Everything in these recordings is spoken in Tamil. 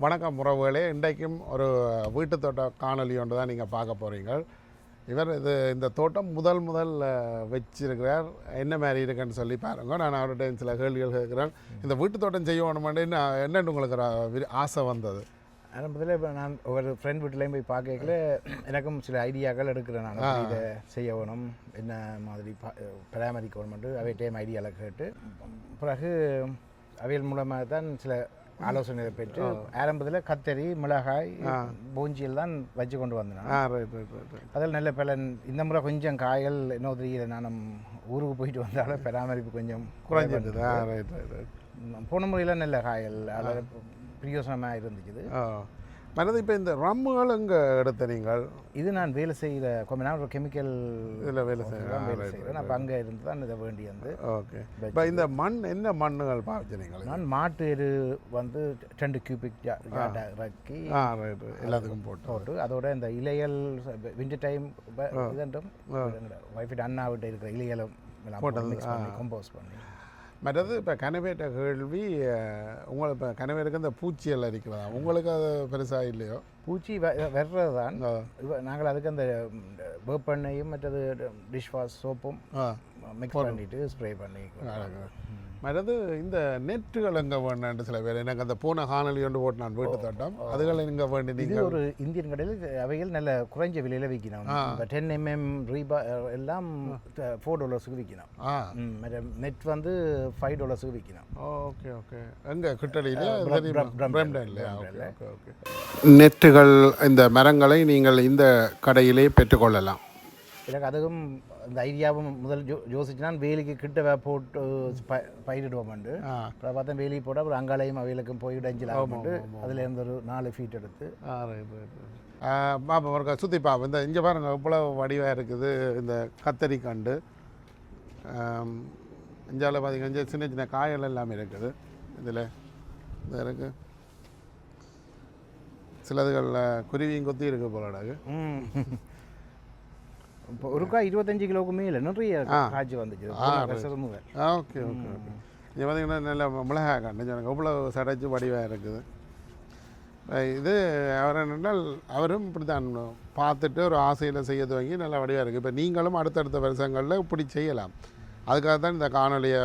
வணக்கம் உறவுகளே. இன்றைக்கும் ஒரு வீட்டு தோட்ட காணொளி ஒன்று தான் நீங்கள் பார்க்க போகிறீங்க இவர் இது இந்த தோட்டம் முதல் முதல் வச்சிருக்கிறார். என்ன மாதிரி இருக்குன்னு சொல்லி பாருங்க. நான் அவர்கிட்ட சில கேள்விகள் கேட்குறேன். இந்த வீட்டு தோட்டம் செய்யணுமெண்டு என்ன- என்னன்னு உங்களுக்கு ஆசை வந்தது? ஆரம்பத்தில் இப்போ நான் ஒரு ஃப்ரெண்ட் வீட்டிலையும் போய் பார்க்கல எனக்கும் சில ஐடியாக்கள் எடுக்கிறேன் நான். இதை செய்ய வேணும் என்ன மாதிரி பராமரிக்க வேணும்ட்டு அவைகிட்டையும் ஐடியாவில் கேட்டு பிறகு அவைகள் மூலமாக தான் சில ஆலோசனைகளை பெற்று ஆரம்பத்தில் கத்தரி மிளகாய் பூஞ்சியில் தான் வச்சு கொண்டு வந்தேன் அதில் நல்ல பலன். இந்த முறை கொஞ்சம் காய்கள் இன்னும் தெரியல நான் ஊருக்கு போயிட்டு வந்தாலும் பராமரிப்பு கொஞ்சம் குறைஞ்சிருந்தது. போன முறையில் நல்ல காய்கள். அதில் பிரியோசனமாக இருந்துச்சு மனது இப்போ இந்த ரம்முகள் எங்கே எடுத்த நீங்கள்? இது நான் வேலை செய்கிற கொஞ்ச நேரம் ஒரு கெமிக்கல் இதில் வேலை செய்ய வேலை செய்கிறேன் அப்போ அங்கே இருந்து தான் இதை வேண்டி வந்து ஓகே. இப்போ இந்த மண் என்ன மண்ணுகள் நீங்கள்? நான் மாட்டு எரு வந்து ரெண்டு கியூபிக் இறக்கி எல்லாத்துக்கும் போட்டு. போட்டு அதோட இந்த இலைகள் விண்டர் டைம் இதென்றும் ஒய்ஃபிட் அண்ணா விட்டு இருக்கிற பண்ணி கம்போஸ் பண்ணி மற்றது இப்போ கனவேட்ட கேள்வி உங்களுக்கு இப்போ கனவேருக்கு இந்த பூச்சியல் அரிக்கிறதா உங்களுக்கு அது பெருசாக இல்லையோ? பூச்சி வர்றது தான். நாங்கள் அதுக்கு அந்த வேப்பெண்ணையும் மற்றது டிஷ் வாஷ் சோப்பும் மிக்ஸ் பண்ணிட்டு ஸ்ப்ரே பண்ணி மற்றது இந்த நெட்டுகள் எங்கே வேணும்னு சில பேர் எனக்கு அந்த பூனை காணொலி ஒன்று போட்டு நான் வீட்டு தோட்டம் அதுகளை இங்கே வேண்டி இது நீங்கள் ஒரு இந்தியன் கடையில் அவைகள் நல்ல குறைஞ்ச விலையில் விற்கணும் இப்போ டென் எம்எம் ரீபா எல்லாம் ஃபோர் டாலர்ஸுக்கு விற்கணும் ஆ நெட் வந்து ஃபைவ் டாலர்ஸுக்கு விற்கணும் ஓகே ஓகே எங்கே கிட்டடியில் நெட்டுகள் இந்த மரங்களை நீங்கள் இந்த கடையிலே பெற்றுக்கொள்ளலாம் எனக்கு அதுவும் அந்த ஐடியாவும் முதல் ஜோ யோசிச்சு நான் வேலிக்கு கிட்ட போட்டு ப- பயிரிடுவோம்ண்டு அப்புறம் பார்த்தா வேலி போட்டு அப்புறம் அங்காலையும் அவைகளுக்கும் போய் டஞ்சிலாமட்டு அதில் இருந்து ஒரு நாலு ஃபீட் எடுத்து பாப்பா ஒரு சுற்றி பாப்போம் இந்த இங்கே பாருங்க இவ்வளோ வடிவாக இருக்குது இந்த கத்தரி கண்டு இஞ்சால பார்த்தீங்கன்னா சின்ன சின்ன காய்கள் எல்லாமே இருக்குது இதில் இந்த இருக்குது சிலதுகளில் குருவியும் கொத்தி இருக்கு போலடாகு ம் இப்போ ஒருக்கா இருபத்தஞ்சு கிலோவுக்கு மேலே நிறைய காய்ச்சி வந்துச்சு. ஆ ஓகே ஓகே ஓகே இங்கே பார்த்தீங்கன்னா நல்ல மிளகாய் கண்டு எனக்கு இவ்வளோ சடைச்சு வடிவாக இருக்குது இது அவர் என்னென்னால் அவரும் இப்படி தான் பார்த்துட்டு ஒரு ஆசையில் செய்ய துவங்கி நல்ல வடிவாக இருக்குது இப்போ நீங்களும் அடுத்தடுத்த வருஷங்களில் இப்படி செய்யலாம் அதுக்காக தான் இந்த காணொலியை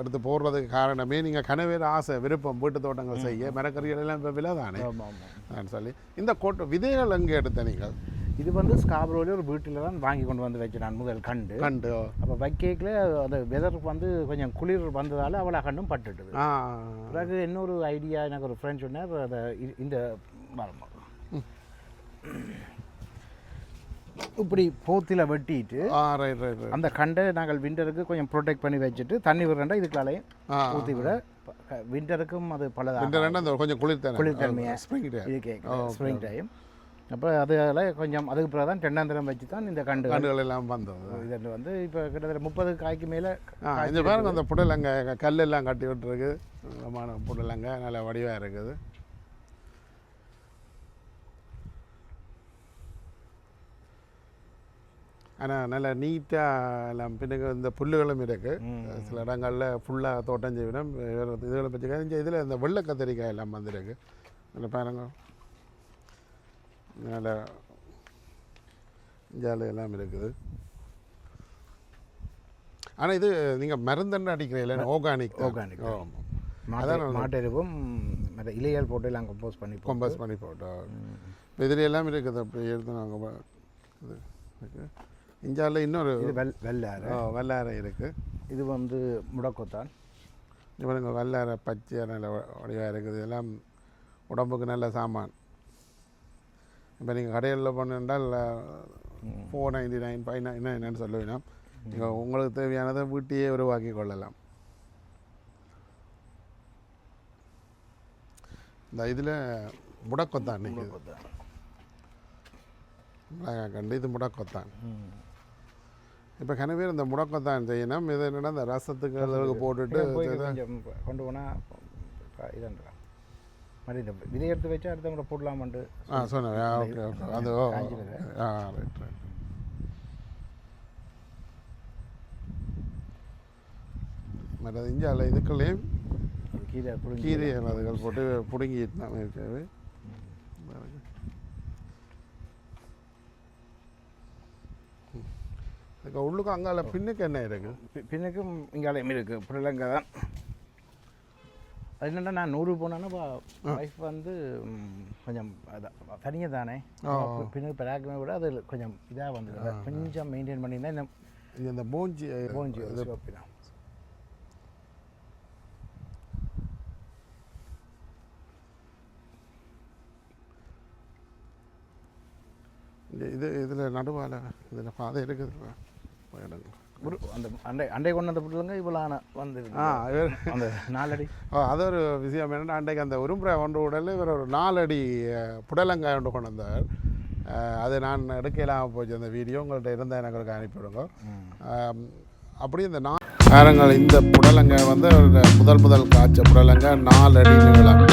எடுத்து போடுறதுக்கு காரணமே நீங்கள் கனவேறு ஆசை விருப்பம் வீட்டு தோட்டங்கள் செய்ய மரக்கறிகள் எல்லாம் இப்போ விலை தானே சொல்லி இந்த கோட்டை விதைகள் எங்கே எடுத்த நீங்கள் இது வந்து ஸ்காப்ரோவில் ஒரு வீட்டில் தான் வாங்கி கொண்டு வந்து வச்சு நான் முதல் கண்டு. கண்டு அப்போ வைக்கேக்கில் அந்த வெதர் வந்து கொஞ்சம் குளிர் வந்ததால் அவ்வளோ கண்டும் பட்டுட்டுது. ஆ பிறகு இன்னொரு ஐடியா எனக்கு ஒரு ஃப்ரெண்ட் சொன்னார் அதை இந்த மரம் இப்படி போத்தில் வெட்டிட்டு அந்த கண்டை நாங்கள் விண்டருக்கு கொஞ்சம் ப்ரொடெக்ட் பண்ணி வச்சுட்டு தண்ணி விடுறா இதுக்குள்ளாலையும் ஆ ஊற்றி விட. விண்டருக்கும் அது அந்த கொஞ்சம் குளிர் தானே குளிர்தன்மையா. ஸ்ப்ரிங் இது கேட்குது ஸ்ப்ரிங் டைம் அப்போ அதில் கொஞ்சம் அதுக்கு பிறகு தான் தென்னாந்திரம் வச்சு தான் இந்த கண்டு கண்டுகள் எல்லாம் வந்தது இதில் வந்து இப்போ கிட்டத்தட்ட முப்பது காய்க்கு மேலே இந்த பாருங்க அந்த புடலங்க கல் எல்லாம் கட்டி விட்டுருக்கு. நல்லமான புடலங்க நல்ல வடிவாக இருக்குது. ஆனால் நல்ல நீட்டாக எல்லாம் பின்னுக்கு இந்த புல்லுகளும் இருக்குது சில இடங்களில் ஃபுல்லாக தோட்டம் வேறு இதுகளை பற்றி இதில் இந்த வெள்ளை கத்திரிக்காய் எல்லாம் வந்திருக்கு. நல்ல பாருங்க. நல்ல ஜாலி எல்லாம் இருக்குது. ஆனால் இது நீங்கள் மருந்தண்டு அடிக்கிறீங்களா ஆர்கானிக். ஆமாம் மாட்டு மாட்டெருவும் மற்ற இலைகள் போட்டு எல்லாம் கம்போஸ் பண்ணி கொம்பஸ் பண்ணி போட்டோம் இப்போ இதில் எல்லாம் இருக்குது. அப்படி எடுத்து நாங்கள் இது இந்தியாவில் இன்னொரு இது வெள் வெள்ளாறு இருக்குது இது வந்து முடக்கொத்தான். இவனுங்க வல்லாரை பச்சையாக நல்ல வடிவாக இருக்குது. இதெல்லாம் உடம்புக்கு நல்ல சாமான். இப்போ நீங்கள் கடைகளில் போனால் four ninety nine five nine nine சொல்லுவீங்க நீங்கள் உங்களுக்கு தேவையானதை வீட்டையே உருவாக்கி கொள்ளலாம். இந்த இதில் முடக்கொத்தான் முடக்கொத்தான் மிளகாய் கண்டு இது முடக்கொத்தான். இப்போ கனவே இந்த முடக்கொத்தான் செய்யணும். இது என்னன்னா இந்த ரசத்துக்கு அளவுக்கு போட்டுட்டு கொண்டு போனால் இதன்றா மாதிரி இந்த விதை எடுத்து வச்சு அடுத்தவங்க போடலாமண்டு ஆ சொன்னேன் ஓகே ஓகே. அது. ஆ ரைட் ரைட் மற்றது இந்தியாவில் இதுக்குள்ளேயும் கீரை கீரை அதுகள் போட்டு பிடுங்கிட்டு நான் இருக்காது அதுக்கு உள்ளுக்கு அங்கால பின்னுக்கு என்ன இருக்குது பின்னுக்கும் இங்காலையும் இருக்குது புடலங்க தான். அது என்னென்னா நான் நூறு போனேன்னா ஒய்ஃப் வந்து கொஞ்சம் அதான் தனியாக தானே ஆ, பின்னுக்கு பிராக்குமே விட அது கொஞ்சம் இதாக வந்தது. கொஞ்சம் மெயின்டைன் பண்ணியிருந்தா இன்னும் இது இந்த மூஞ்சி போஞ்சி இது சிவப்பு தான். இது இதில் நடுவால் இதில் பாதை இருக்குது போயிடுங்க. ஒரு அந்த அண்டை அண்டை கொண்டு வந்த புடலங்க இவ்வளோ வந்து ஆ இவர் அந்த நாலடி. ஓ அது ஒரு விஷயம் என்னென்னா அன்றைக்கு அந்த உரும்புரை ஒன்று உடல் இவர் ஒரு நாலடி புடலங்காய் ஒன்று கொண்டு வந்தார். அது நான் எடுக்கலாம் போச்சு அந்த வீடியோ. உங்கள்கிட்ட இருந்தால் எனக்கு அனுப்பிவிடுங்க ஆம், அப்படி இந்த நா பாருங்கள் இந்த புடலங்காய் வந்து முதல் முதல் காய்ச்ச புடலங்காய் நாலு அடி நீளம்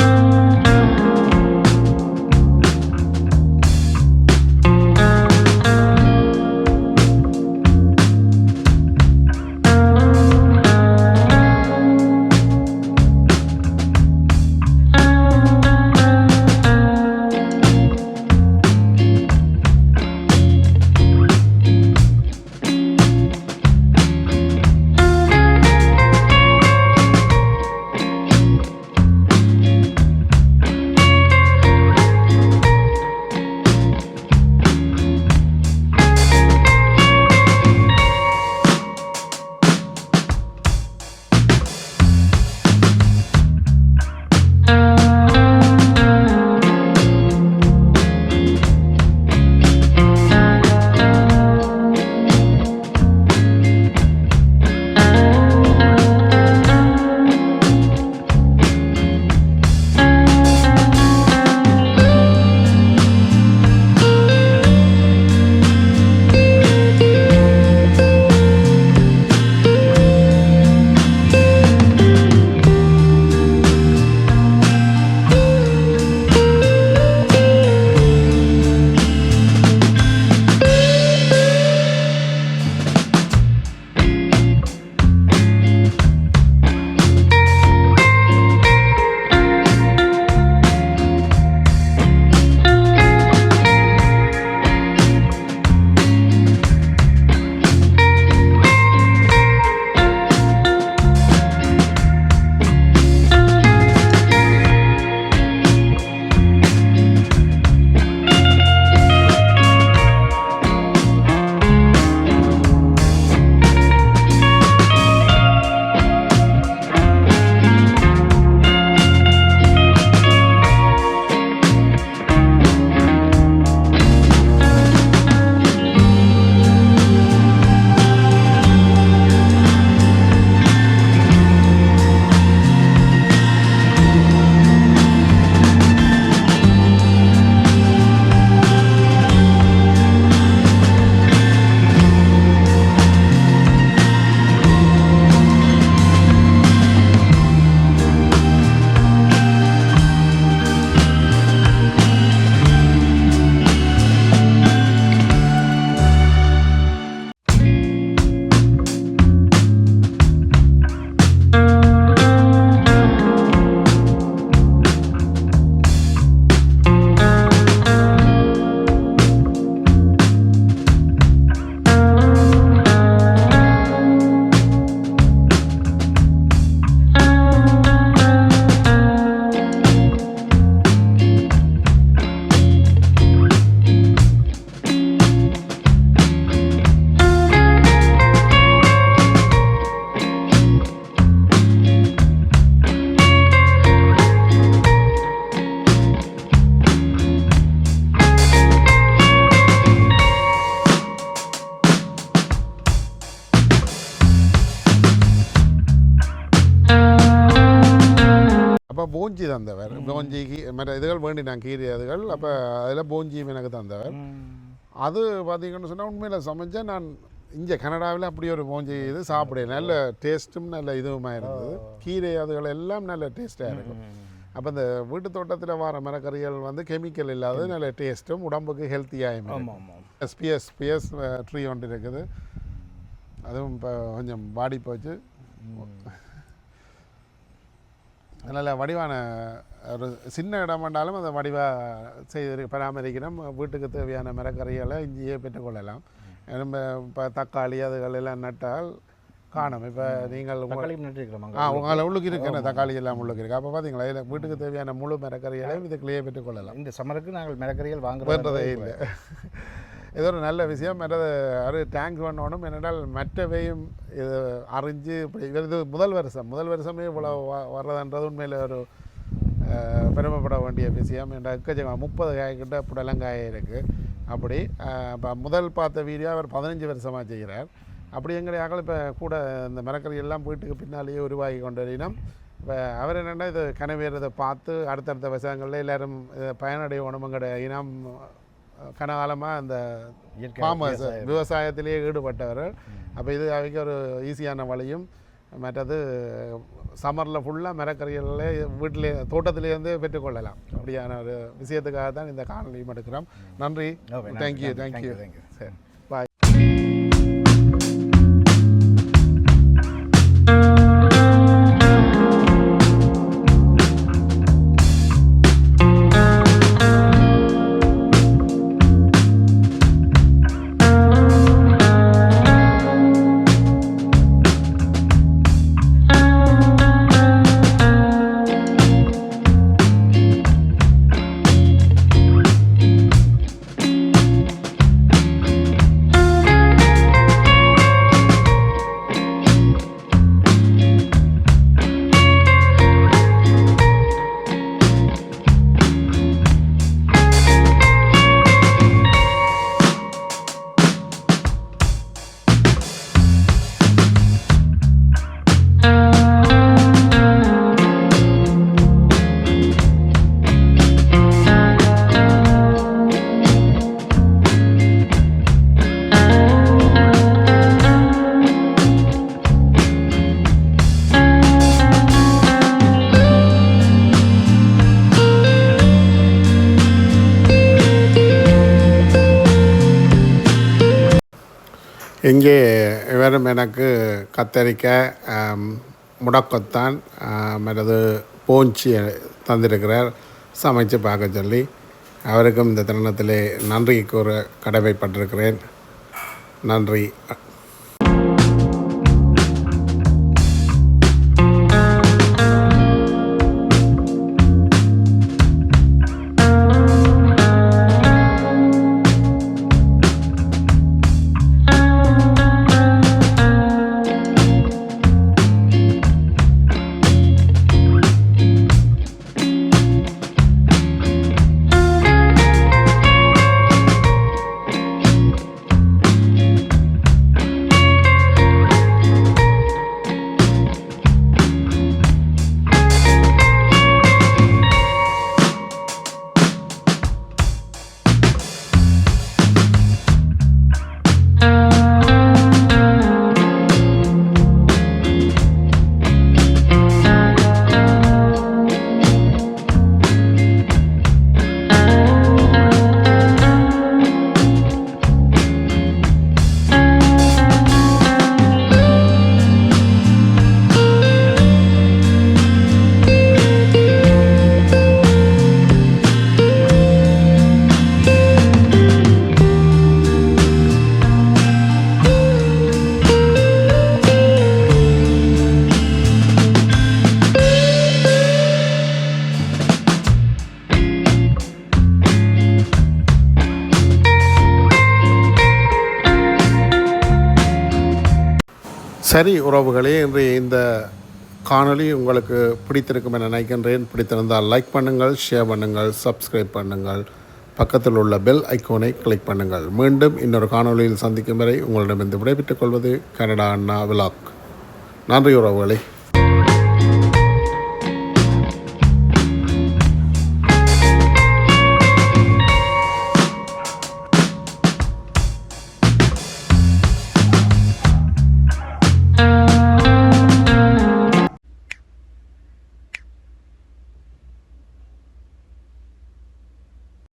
தந்தவர். போஞ்சிக்கு மற்ற இதுகள் வேண்டினான் கீரை அதுகள். அப்போ அதில் போஞ்சியும் எனக்கு தந்தவர். அது பார்த்தீங்கன்னு சொன்னால் உண்மையில் சமைச்சா நான் இங்கே கனடாவில் அப்படி ஒரு போஞ்சி இது சாப்பிடல நல்ல டேஸ்ட்டும் நல்ல இதுவுமா இருந்தது. கீரை அதுகள் எல்லாம் நல்ல டேஸ்ட்டாக இருக்கும். அப்போ இந்த வீட்டு தோட்டத்தில் வர மரக்கறிகள் வந்து கெமிக்கல் இல்லாத நல்ல டேஸ்ட்டும் உடம்புக்கு ஆமாம் எஸ்பிஎஸ் பிஎஸ் ட்ரீ ஒன்று இருக்குது. அதுவும் இப்போ கொஞ்சம் பாடி போச்சு. நல்ல வடிவான ஒரு சின்ன இடம் வேண்டாலும் அதை வடிவாக செய்து பராமரிக்கணும். வீட்டுக்கு தேவையான மரக்கறிகளை இங்கேயே பெற்றுக்கொள்ளலாம். நம்ம இப்போ தக்காளி அதுகள் எல்லாம் நட்டால் காணும். இப்போ நீங்கள் ஆ உங்களை உள்ளுக்கு இருக்கு. தக்காளி எல்லாம் உள்ளுக்கு இருக்குது அப்போ பார்த்தீங்களா இதில் வீட்டுக்கு தேவையான முழு மரக்கறிகளையும் இதுக்குள்ளேயே பெற்றுக்கொள்ளலாம். இந்த சம்மருக்கு நாங்கள் வேண்டதே வாங்குறதே இல்லை. இது ஒரு நல்ல விஷயம் மற்றது அது டேங்க் பண்ணணும் என்னென்றால் மற்றவையும் இது அறிஞ்சு இப்படி இது முதல் வருஷம். முதல் வருஷமே இவ்வளோ வர்றதுன்றது உண்மையில் ஒரு பெருமைப்பட வேண்டிய விஷயம். என்ற எக்கச்சக்கம் முப்பது காய்கிட்ட புடலங்காய் இருக்குது அப்படி இப்போ முதல் பார்த்த வீடியோ அவர் பதினஞ்சு வருஷமாக செய்கிறார். அப்படி எங்களையாக இப்போ கூட இந்த மரக்கறி எல்லாம் வீட்டுக்கு பின்னாலேயே உருவாகி கொண்டு இனம் இப்போ அவர் என்னென்னா இது கனவேறதை பார்த்து அடுத்தடுத்த வருஷங்களில் எல்லோரும் இதை உணவுங்கிற இனம் கனகாலமாக அந்த ஃபார்மர்ஸ் விவசாயத்திலேயே ஈடுபட்டவர்கள் அப்போ இது அவைக்கு ஒரு ஈஸியான வழியும் மற்றது சம்மரில் ஃபுல்லாக மரக்கறிகளே வீட்டிலே தோட்டத்திலேருந்தே பெற்றுக்கொள்ளலாம். அப்படியான ஒரு விஷயத்துக்காக தான் இந்த காணொலியும் எடுக்கிறோம். நன்றி. Thank you. Thank you you. சரி. இங்கே இவரும் எனக்கு கத்தரிக்காய் ஆம், முடக்கத்தான் மற்றது போஞ்சி தந்திருக்கிறார். சமைச்சு பார்க்க சொல்லி அவருக்கும் இந்த தருணத்திலே நன்றி கூற கடமைப்பட்டிருக்கிறேன். நன்றி. சரி உறவுகளே இன்றைய இந்த காணொளி உங்களுக்கு பிடித்திருக்கும் என நினைக்கின்றேன். பிடித்திருந்தால் லைக் பண்ணுங்கள் ஷேர் பண்ணுங்கள் சப்ஸ்கிரைப் பண்ணுங்கள். பக்கத்தில் உள்ள பெல் ஐக்கோனை கிளிக் பண்ணுங்கள். மீண்டும் இன்னொரு காணொளியில் சந்திக்கும் வரை உங்களிடமிருந்து விடைபெற்றுக் கொள்வது கனடா அண்ணா விலாக் நன்றி உறவுகளே.